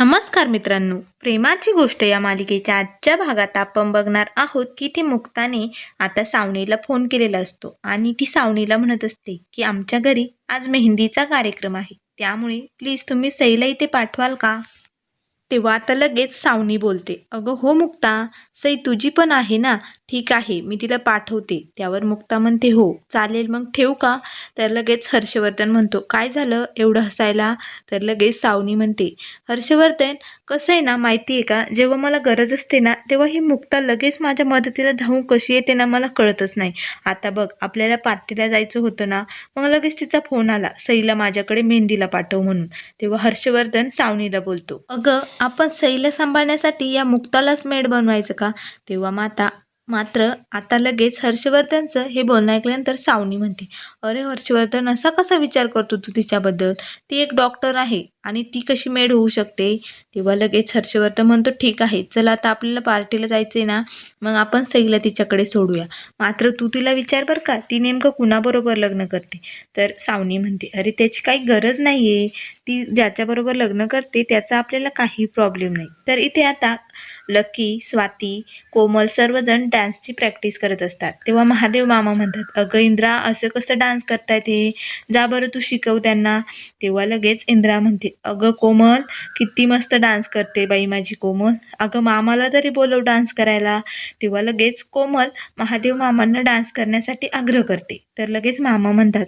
नमस्कार मित्रांनो. प्रेमाची गोष्ट या मालिकेच्या आजच्या भागात आपण बघणार आहोत की ती मुक्ताने आता सावनीला फोन केलेला असतो आणि ती सावनीला म्हणत असते की आमच्या घरी आज मेहंदीचा कार्यक्रम आहे. त्यामुळे प्लीज तुम्ही सईला इथे पाठवाल का? तेव्हा आता लगेच सावनी बोलते. अगं हो मुक्ता सई तुझी पण आहे ना? ठीक आहे मी तिला पाठवते. त्यावर मुक्ता म्हणते हो. चालेल मग ठेवू का? तर लगेच हर्षवर्धन म्हणतो काय झालं? एवढं हसायला? तर लगेच सावनी म्हणते हर्षवर्धन कसं आहे ना माहिती आहे का? जेव्हा मला गरज असते ना तेव्हा ही मुक्ता लगेच माझ्या मदतीला धावून कशी येते ना मला कळतच नाही. आता बघ आपल्याला पार्टीला जायचं होतं ना मग लगेच तिचा फोन आला सईला माझ्याकडे मेहंदीला पाठव म्हणून. तेव्हा हर्षवर्धन सावनीला बोलतो अगं आपण सईला सांभाळण्यासाठी या मुक्तालाच मेड बनवायचं का? तेव्हा माता मात्र आता लगेच हर्षवर्धनचं हे बोलणं ऐकल्यानंतर सावनी म्हणते अरे हर्षवर्धन असा कसा विचार करतो तू तिच्याबद्दल? ती एक डॉक्टर आहे. आणि ती कशी मेड होऊ शकते तेव्हा लगेच हर्षवर्धन म्हणतो ठीक आहे चला आता आपल्याला पार्टीला जायचं आहे ना मग आपण सईला तिच्याकडे सोडूया. मात्र तू तिला विचार बरं का ती नेमकं कुणाबरोबर लग्न करते? तर सावनी म्हणते अरे त्याची काही गरज नाही आहे ती ज्याच्याबरोबर लग्न करते त्याचा आपल्याला काही प्रॉब्लेम नाही. तर इथे आता लकी स्वाती कोमल सर्वजण डान्सची प्रॅक्टिस करत असतात. तेव्हा महादेव मामा म्हणतात अगं इंद्रा असं कसं डान्स करतायत हे? जा बरं तू शिकव त्यांना. तेव्हा लगेच इंद्रा म्हणते अगं कोमल किती मस्त डान्स करते बाई माझी कोमल. अगं मामाला तरी बोलव डान्स करायला. तेव्हा लगेच कोमल महादेव मामांना डान्स करण्यासाठी आग्रह करते. तर लगेच मामा म्हणतात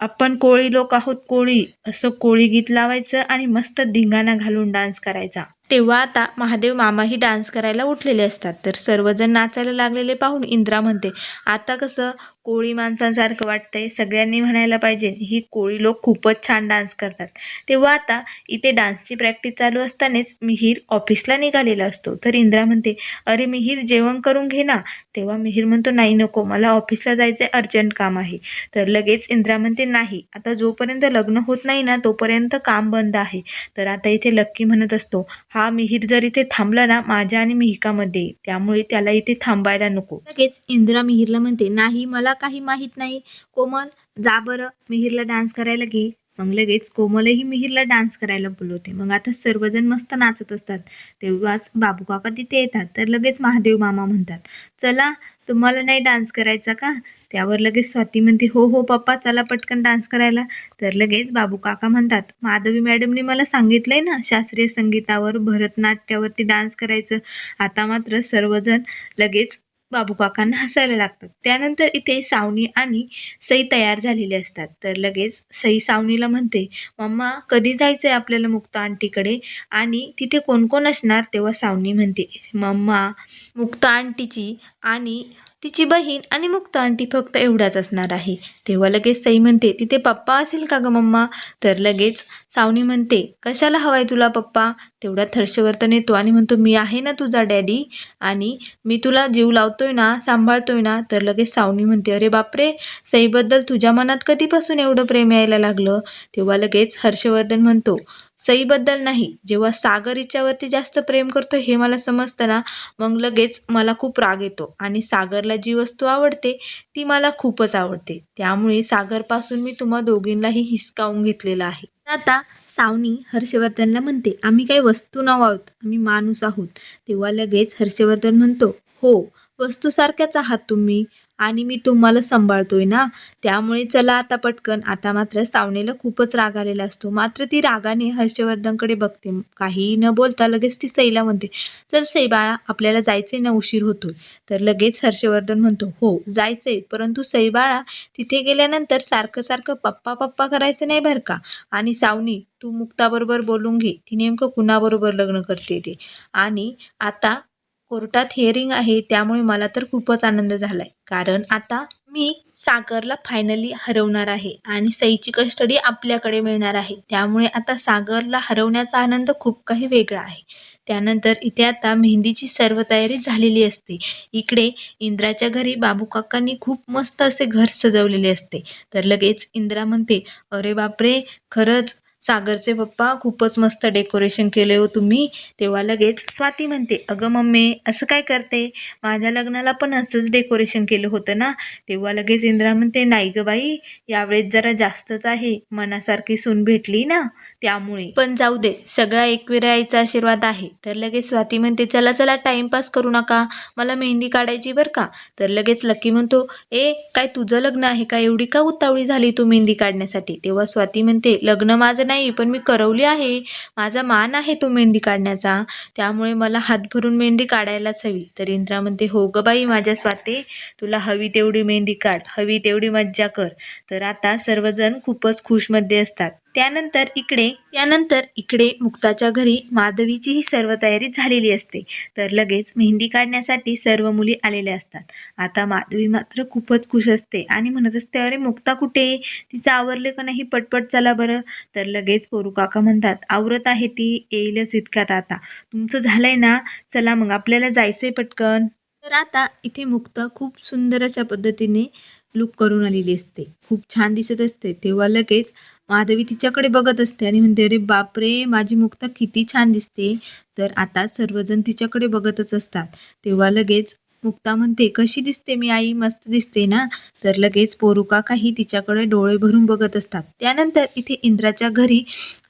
आपण कोळी लोक आहोत कोळी. असं कोळी गीत लावायचं आणि मस्त धिंगाणा घालून डान्स करायचा. तेव्हा आता महादेव मामाही डान्स करायला उठलेले असतात. तर सर्वजण नाचायला लागलेले पाहून इंद्रा म्हणते आता कसं कोळी माणसांसारखं वाटतंय. सगळ्यांनी म्हणायला पाहिजे ही कोळी लोक खूपच छान डान्स करतात. तेव्हा आता इथे डान्सची प्रॅक्टिस चालू असतानाच मिहीर ऑफिसला निघालेला असतो. तर इंद्रा म्हणते अरे मिहीर जेवण करून घे ना. तेव्हा मिहीर म्हणतो नाही नको मला ऑफिसला जायचं आहे अर्जंट काम आहे. तर लगेच इंद्रा म्हणते नाही आता जोपर्यंत लग्न होत नाही ना तोपर्यंत काम बंद आहे. तर आता इथे लक्की म्हणत असतो हा मिहीर जर इथे थांबला ना माझ्या आणि मिहिकामध्ये त्यामुळे त्याला इथे थांबायला नको. लगेच इंद्रा मिहीरला म्हणते नाही मला काही माहीत नाही. कोमल जा बरं मिहीरला डान्स करायला घे. मग लगेच कोमलही मिहीरला डान्स करायला बोलवते. मग आता सर्वजण मस्त नाचत असतात. तेव्हाच बाबू काका तिथे येतात. तर लगेच महादेव मामा म्हणतात चला तुम्हाला नाही डान्स करायचा का? त्यावर लगेच स्वाती म्हणते हो हो पप्पा चला पटकन डान्स करायला. तर लगेच बाबू काका म्हणतात माधवी मॅडमने मला सांगितलंय ना शास्त्रीय संगीतावर भरतनाट्यावरती डान्स करायचं. आता मात्र सर्वजण लगेच बाबू काकांना हसायला लागतात. त्यानंतर इथे सावनी आणि सई तयार झालेले असतात. तर लगेच सई सावनीला म्हणते मम्मा कधी जायचंय आपल्याला मुक्ता आंटीकडे? आणि तिथे कोण कोण असणार? तेव्हा सावनी म्हणते मम्मा मुक्ता आंटीची आणि तिची बहीण आणि मुक्त आंटी फक्त एवढ्याच असणार आहे. तेव्हा लगेच सई म्हणते तिथे पप्पा असेल का ग मम्मा? तर लगेच सावनी म्हणते कशाला हवाय तुला पप्पा? तेवढ्यात हर्षवर्धन येतो आणि म्हणतो मी आहे ना तुझा डॅडी आणि मी तुला जीव लावतोय ना सांभाळतोय ना? तर लगेच सावनी म्हणते अरे बापरे! सईबद्दल तुझ्या मनात कधीपासून एवढं प्रेम यायला लागलं? तेव्हा लगेच हर्षवर्धन म्हणतो सईबद्दल नाही. जेव्हा सागर हिच्यावरती जास्त प्रेम करतो हे मला समजतं ना मग लगेच मला खूप राग येतो आणि सागरला जी वस्तू आवडते ती मला खूपच आवडते. त्यामुळे सागरपासून मी तुम्हा दोघींनाही हिसकावून घेतलेलं आहे. आता सावनी हर्षवर्धनला म्हणते आम्ही काही वस्तू नाव आहोत आम्ही माणूस आहोत. तेव्हा लगेच हर्षवर्धन म्हणतो हो वस्तूसारख्याच आहात तुम्ही. आणि मी तुम्हाला सांभाळतोय ना. त्यामुळे चला आता पटकन. आता मात्र सावनेला खूपच राग आलेला असतो. मात्र ती रागाने हर्षवर्धनकडे बघते. काहीही न बोलता लगेच ती सईला म्हणते चल सई बाळा आपल्याला जायचंय ना उशीर होतोय. तर लगेच हर्षवर्धन म्हणतो हो जायचंय. परंतु सई बाळा तिथे गेल्यानंतर सारखं सारखं पप्पा पप्पा करायचं नाही बरं का? आणि सावनी तू मुक्ताबरोबर बोलून घे. ती नेमकं कुणाबरोबर लग्न करते ते? आणि आता कोर्टात हिअरिंग आहे त्यामुळे मला तर खूपच आनंद झालाय. कारण आता मी सागरला फायनली हरवणार आहे आणि सईची कस्टडी आपल्याकडे मिळणार आहे. त्यामुळे आता सागरला हरवण्याचा आनंद खूप काही वेगळा आहे. त्यानंतर इथे आता मेहंदीची सर्व तयारी झालेली असते. इकडे इंद्राच्या घरी बाबू काकांनी खूप मस्त असे घर सजवलेले असते. तर लगेच इंद्रा म्हणते अरे बापरे खरंच सागरचे पप्पा खूपच मस्त डेकोरेशन केले हो तुम्ही. तेव्हा लगेच स्वाती म्हणते अगं मम्मी असं काय करते? माझ्या लग्नाला पण असंच डेकोरेशन केलं होतं ना? तेव्हा लगेच इंद्रा म्हणते नाही ग बाई यावेळेस जरा जास्तच आहे. मनासारखी सून भेटली ना त्यामुळे. पण जाऊ दे सगळा एकविरा आईचा आशीर्वाद आहे. तर लगेच स्वाती म्हणते चला चला टाइमपास करू नका. मला मेहंदी काढायची बरं का? तर लगेच लकी म्हणतो ए काय तुझं लग्न आहे का? एवढी का उतावळी झाली तू मेहंदी काढण्यासाठी? तेव्हा स्वाती म्हणते लग्न माझं नाही नाही पण मी करवली आहे. माझा मान आहे तो मेहंदी काढण्याचा. त्यामुळे मला हात भरून मेहंदी काढायलाच हवी. तर इंद्रा म्हणते हो ग बाई माझ्या स्वाते तुला हवी तेवढी मेहंदी काढ. हवी तेवढी मज्जा कर. तर आता सर्वजण खूपच खुशमध्ये असतात. त्यानंतर इकडे त्यानंतर इकडे मुक्ताच्या घरी माधवीची ही सर्व तयारी झालेली असते. तर लगेच मेहंदी काढण्यासाठी सर्व मुली आलेल्या असतात. आता माधवी मात्र खूपच खुश असते आणि म्हणत असते अरे मुक्ता कुठे तिचं आवरले का नाही? पटपट चला बरं. तर लगेच पोरू काका म्हणतात आवरत आहे ती येईलच इतक्यात आता. तुमचं झालंय ना? चला मग आपल्याला जायचंय पटकन. तर आता इथे मुक्त खूप सुंदर अशा पद्धतीने लूप करून आलेली असते. खूप छान दिसत असते. तेव्हा लगेच माधवी तिच्याकडे बघत असते आणि म्हणते अरे बापरे माझी मुक्ता किती छान दिसते. तर आता सर्वजण तिच्याकडे बघतच असतात. तेव्हा लगेच मुक्ता म्हणते कशी दिसते मी आई? मस्त दिसते ना? तर लगेच पोरुका काही तिच्याकडे डोळे भरून बघत असतात. त्यानंतर इथे इंद्राच्या घरी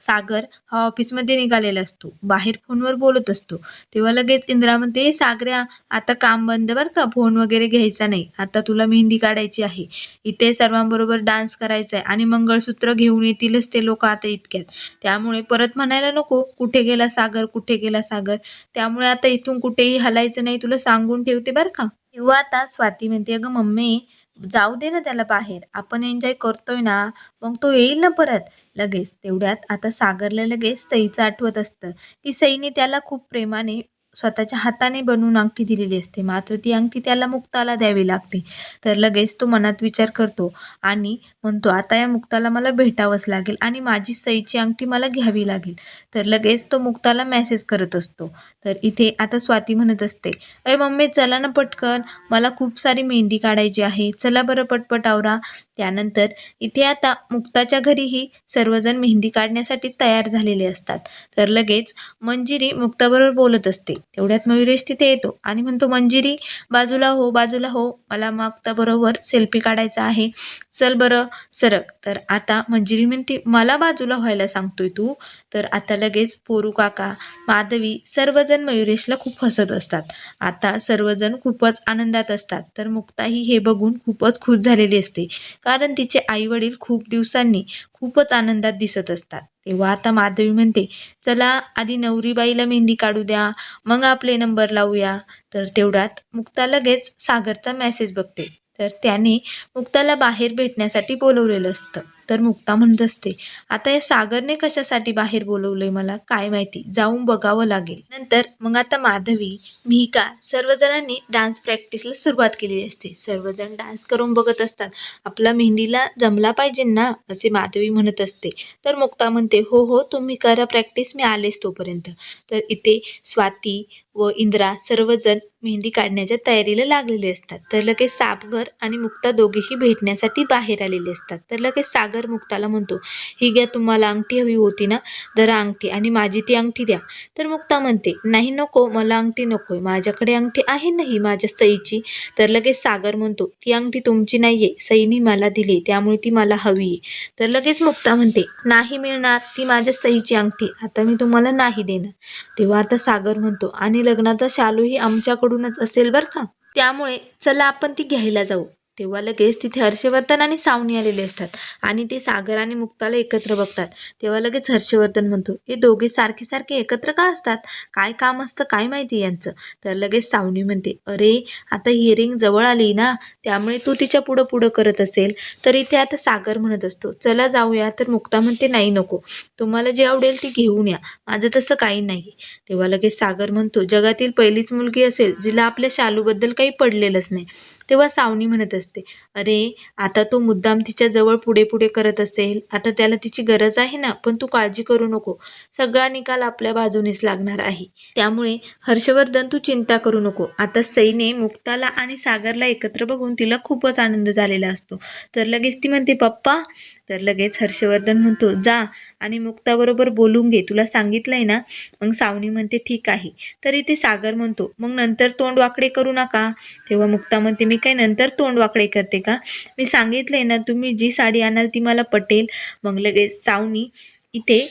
सागर हा ऑफिसमध्ये निघालेला असतो. बाहेर फोनवर बोलत असतो. तेव्हा लगेच इंद्रा म्हणते सागऱ्या आता काम बंद बरं का? फोन वगैरे घ्यायचा नाही. आता तुला मेहंदी काढायची आहे. इथे सर्वांबरोबर डान्स करायचा आहे आणि मंगळसूत्र घेऊन येतीलच ते लोक आता इतक्यात. त्यामुळे परत म्हणायला नको कुठे गेला सागर? कुठे गेला सागर? त्यामुळे आता इथून कुठेही हलायचं नाही तुला सांगून ठेवते बरं का? तेव्हा आता स्वाती म्हणते अगं मम्मी जाऊ दे ना त्याला बाहेर. आपण एन्जॉय करतोय ना. मग तो येईल ना परत. लगेच. तेवढ्यात आता सागरला लगेच सईचं आठवत असतं की सईने त्याला खूप प्रेमाने स्वतःच्या हाताने बनवून अंगठी दिलेली असते. मात्र ती अंगठी त्याला मुक्ताला द्यावी लागते. तर लगेच तो मनात विचार करतो आणि म्हणतो आता या मुक्ताला मला भेटावंच लागेल आणि माझी सईची अंगठी मला घ्यावी लागेल. तर लगेच तो मुक्ताला मेसेज करत असतो. तर इथे आता स्वाती म्हणत असते अय मम्मी चला ना पटकन. मला खूप सारी मेहंदी काढायची आहे. चला बरं पटपट आवरा. त्यानंतर इथे आता मुक्ताच्या घरीही सर्वजण मेहंदी काढण्यासाठी तयार झालेले असतात. तर लगेच मंजिरी मुक्ताबरोबर बोलत असते तेवढ्यात मयुरेश तिथे येतो. आणि म्हणतो मंजिरी बाजूला हो बाजूला हो. मला मुक्ताबरोबर सेल्फी काढायचा आहे. चल बरं सरक. तर आता मंजिरी म्हणते मला बाजूला व्हायला सांगतोय तू. तर आता लगेच पोरू काका माधवी सर्वजण मयुरेशला खूप हसत असतात. आता सर्वजण खूपच आनंदात असतात. तर मुक्ताही हे बघून खूपच खुश झालेली असते. कारण तिचे आईवडील खूप दिवसांनी खूपच आनंदात दिसत असतात. तेव्हा आता माधवी म्हणते चला आधी नवरीबाईला मेहंदी काढू द्या मग आपले नंबर लावूया. तर तेवढ्यात मुक्ता लगेच सागरचा मेसेज बघते. तर त्याने मुक्ताला बाहेर भेटण्यासाठी बोलवलेलं असतं. तर मुक्ता म्हणत असते आता या सागरने कशासाठी बाहेर बोलवलंय मला? काय माहिती? जाऊन बघावं लागेल. नंतर मग आता माधवी मिहिका सर्वजणांनी डान्स प्रॅक्टिसला सुरुवात केलेली असते. सर्वजण डान्स करून बघत असतात. आपला मेहंदीला जमला पाहिजे ना? असे माधवी म्हणत असते. तर मुक्ता म्हणते हो हो तुम्ही करा प्रॅक्टिस मी आलेच तोपर्यंत. तर इथे स्वाती व इंद्रा सर्वजण मेहंदी काढण्याच्या तयारीला लागलेले असतात. तर लगेच सापघर आणि मुक्ता दोघेही भेटण्यासाठी बाहेर आलेले असतात. तर लगेच सागर मुक्ताला म्हणतो ही घ्या तुम्हाला अंगठी हवी होती ना जरा अंगठी आणि माझी ती अंगठी द्या. तर मुक्ता म्हणते नाही नको मला अंगठी नकोय माझ्याकडे अंगठी आहे नाही माझ्या सईची. तर लगेच सागर म्हणतो ती अंगठी तुमची नाही आहे सईनी मला दिली त्यामुळे ती मला हवी आहे तर लगेच मुक्ता म्हणते नाही मिळणार ती माझ्या सईची अंगठी आता मी तुम्हाला नाही देणार. तेव्हा आता सागर म्हणतो आणि लग्नाचा शालूही आमच्याकडूनच असेल बरं का? त्यामुळे चला आपण ती घ्यायला जाऊ. तेव्हा लगेच तिथे हर्षवर्धन आणि सावनी आलेले असतात आणि ते सागर आणि मुक्ताला एकत्र बघतात. तेव्हा लगेच हर्षवर्धन म्हणतो हे दोघे सारखे सारखे एकत्र का असतात? काय काम असतं काय माहिती यांचं? तर लगेच सावनी म्हणते अरे आता हिअरिंग जवळ आली ना त्यामुळे तू तिच्या पुढं पुढं करत असेल. तर इथे आता सागर म्हणत असतो चला जाऊया. तर मुक्ता म्हणते नाही नको तुम्हाला जे आवडेल ती घेऊन या माझं तसं काही नाही. तेव्हा लगेच सागर म्हणतो जगातील पहिलीच मुलगी असेल जिला आपल्या शालूबद्दल काही पडलेलंच नाही तेव्हा सावनी म्हणत असते अरे आता तो मुद्दाम तिच्या जवळ पुढे पुढे करत असेल आता त्याला तिची गरज आहे ना पण तू काळजी करू नको सगळा निकाल आपल्या बाजूनेच लागणार आहे. त्यामुळे हर्षवर्धन तू चिंता करू नको आता सईने मुक्ताला आणि सागरला एकत्र बघून तिला खूपच आनंद झालेला असतो. तर लगेच ती म्हणते पप्पा. तर लगेच हर्षवर्धन म्हणतो जा आणि मुक्ताबरोबर बोलून घे तुला सांगितलंय ना? मग सावनी म्हणते ठीक आहे. तर इथे सागर म्हणतो मग नंतर तोंड वाकडे करू नका. तेव्हा मुक्ता म्हणते मी मी काय नंतर तोंड वाकडे करते का? मी सांगितलंय ना तुम्ही जी साडी आणाल ती मला पटेल. मग लगेच सावनी इथे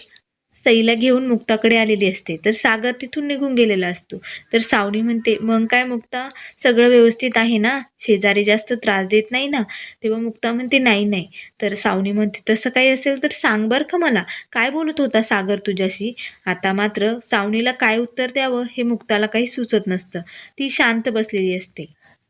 सईला घेऊन मुक्ताकडे आलेली असते. तर सागर तिथून निघून गेलेला असतो. तर सावनी म्हणते मग काय मुक्ता? सगळं व्यवस्थित आहे ना? शेजारी जास्त त्रास देत नाही ना? तेव्हा मुक्ता म्हणते नाही नाही. तर सावनी म्हणते तसं काही असेल तर सांग बरं का मला? काय बोलत होता सागर तुझ्याशी? आता मात्र सावनीला काय उत्तर द्यावं हे मुक्ताला काही सुचत नसतं. ती शांत बसलेली असते.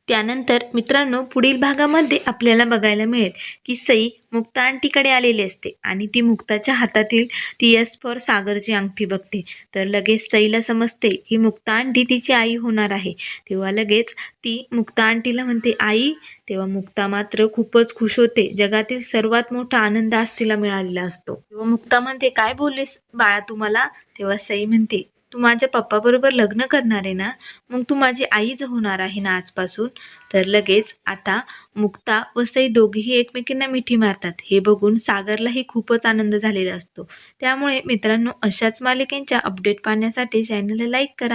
त्यानंतर मित्रांनो पुढील भागामध्ये आपल्याला बघायला मिळेल की सई मुक्ता आंटीकडे आलेली असते आणि ती मुक्ताच्या हातातील ती यस फॉर सागरची अंगठी बघते. तर लगेच सईला समजते की मुक्ता आंटी तिची आई होणार आहे. तेव्हा लगेच ती मुक्ता आंटीला म्हणते आई. तेव्हा मुक्ता मात्र खूपच खुश होते. जगातील सर्वात मोठा आनंद आज तिला मिळालेला असतो. तेव्हा मुक्ता म्हणते काय बोललीस बाळा तुम्हाला तेव्हा सई म्हणते तू माझ्या पप्पाबरोबर लग्न करणार आहे ना मग तू माझी आईच होणार आहे ना आजपासून? तर लगेच आता मुक्ता व सई दोघेही एकमेकींना मिठी मारतात. हे बघून सागरलाही खूपच आनंद झालेला असतो. त्यामुळे मित्रांनो अशाच मालिकेंच्या अपडेट पाहण्यासाठी चॅनलला लाईक करा.